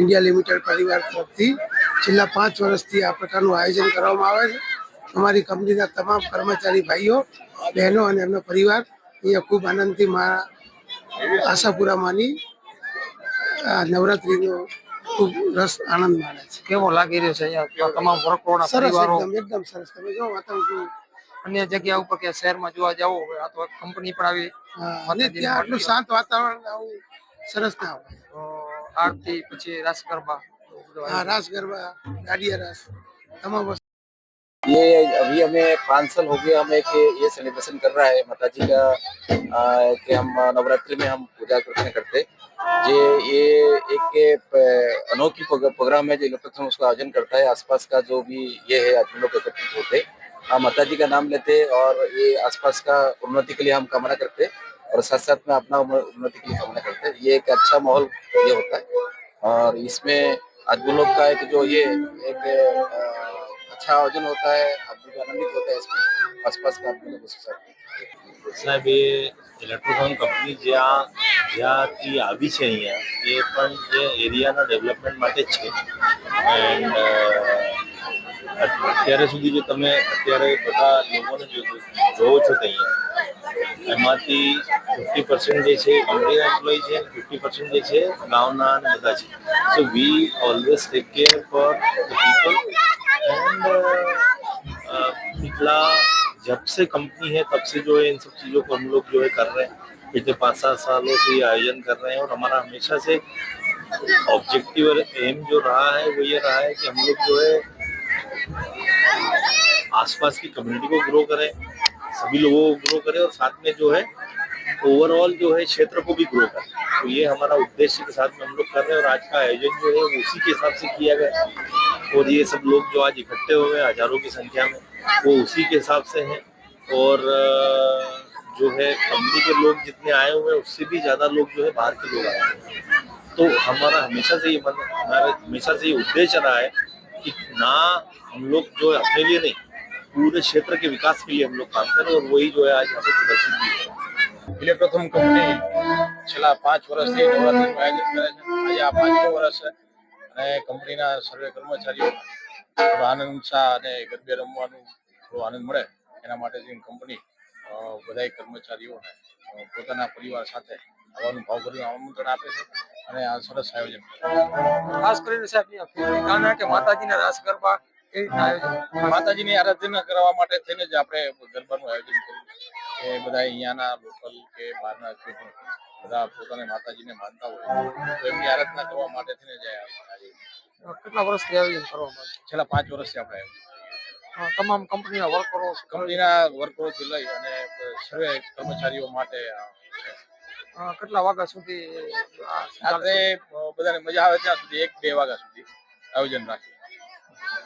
India limited પરિવાર તરફથી છેલ્લા પાંચ વર્ષથી આ પ્રકારનું આયોજન કરવામાં આવે છે. અમારી કંપનીના તમામ કર્મચારી ભાઈઓ બહેનો અને એમનો પરિવાર અહીંયા ખૂબ આનંદથી મારા આશાપુરામાંની નવરાત્રિનો ખૂબ રસ આનંદ માણે છે. કેવો લાગી રહ્યો છે અહીંયા તમામ વર્કોના પરિવારો? એકદમ સરસ. તમે જો વાતાવરણ અન્ય જગ્યા ઉપર કે શહેરમાં જોવા જાવ આ તો કંપની પણ આવી અને ત્યાં આટલું શાંત વાતાવરણ આવું સરસ ના હોય. અ, આરતી પછી રાસ ગરબા એવું બધું હા રાસ ગરબા દાંડિયા રાસ તમામ વસ્તુ ये अभी हमें पाँच साल हो गया हमें कि ये सेलिब्रेशन कर रहा है माता जी का आ, कि हम नवरात्रि में हम पूजा करते करते ये ये एक प- अनोखी प्रोग- प्रोग्राम है जो इलेक्ट्रॉन उसका आयोजन करता है आसपास का जो भी ये है आदमी लोग एकत्रित होते हम माता जी का नाम लेते और ये आसपास का उन्नति के लिए हम कामना करते और साथ साथ में अपना उन्न- उन्नति के लिए कामना करते ये एक अच्छा माहौल ये होता है और इसमें आदमी लोग का एक जो ये एक अ, अच्छा आयोजन होता है आदमी को आनंदित होता है इसमें आसपास का आदमी लोगों के साथ સાહેબ એ ઇલેક્ટ્રોનિક કંપની જ્યાં જ્યાંથી આવી છે અહીંયા એ પણ જે એરિયાના ડેવલપમેન્ટ માટે જ છે એન્ડ અત્યારે સુધી જો તમે અત્યારે બધા લોકોને જો જોવો છો તો અહીંયા એમાંથી ફિફ્ટી પર્સન્ટ જે છે કંપનીના એમ્પ્લોય છે ફિફ્ટી પર્સન્ટ જે છે ગામના અને બધા છે so we always take care for the people and पिछला जब से कंपनी है तब से जो है इन सब चीज़ों को हम लोग जो है कर रहे हैं पिछले पाँच सात सालों से ये आयोजन कर रहे हैं और हमारा हमेशा से ऑब्जेक्टिव और एम जो रहा है वो ये रहा है कि हम लोग जो है आसपास की कम्युनिटी को ग्रो करें सभी लोगों को ग्रो करें और साथ में जो है ओवरऑल जो है क्षेत्र को भी ग्रो करें। तो ये हमारा उद्देश्य के साथ में हम लोग कर रहे हैं और आज का आयोजन जो है उसी के हिसाब से किया गया और ये सब लोग जो आज इकट्ठे हुए हैं, हज़ारों की संख्या में, वो उसी के हिसाब से हैं। और जो है कंपनी के लोग जितने आए हुए हैं, उससे भी ज़्यादा लोग जो है बाहर के लोग आए हैं। तो हमारा हमेशा से ये मन, हमारा हमेशा से ये उद्देश्य रहा है कि ना हम लोग जो अपने लिए नहीं पूरे क्षेत्र के विकास के लिए हम लोग काम करें और वही जो है आज हमें प्रदर्शित भी है ઇલેક્ટ્રોથમ કંપની છેલ્લા પાંચ વર્ષથી નવરાત્રીનું આયોજન કરે છે આજે આ પાંચમું વર્ષ છે અને કંપનીના સર્વે કર્મચારીઓ થોડો આનંદ ઉત્સાહ અને ગરબે રમવાનું થોડો આનંદ મળે એના માટે જે કંપની અ, બધાય કર્મચારીઓને અ, પોતાના પરિવાર સાથે આવવાનું ભાવભર્યું આમંત્રણ આપે છે અને આ સરસ આયોજન કરે છે ખાસ કરીને સાહેબ અહીંયા ફેરી ગાના કે માતાજીના રાસ ગરબા એ માતાજીની આરાધના કરવા માટે થઈને જ આપણે ગરબાનું આયોજન કર્યું. કે બધા અહીંયાના લોકલ કે બહારના બધા પોતાને માતાજીને માનતા હોય તો એમની આરાધના કરવા માટે થઈને જાય. કેટલા વર્ષથી આયોજન કરવામાં છેલ્લા પાંચ વર્ષથી આપણે આયોજન તમામ કંપનીના વર્કરો કંપનીના વર્કરોથી લઈ અને સર્વે કર્મચારીઓ માટે કેટલા વાગ્યા સુધી રાત્રે બધાને મજા આવે ત્યાં સુધી એક બે વાગ્યા સુધી આયોજન રાખીએ.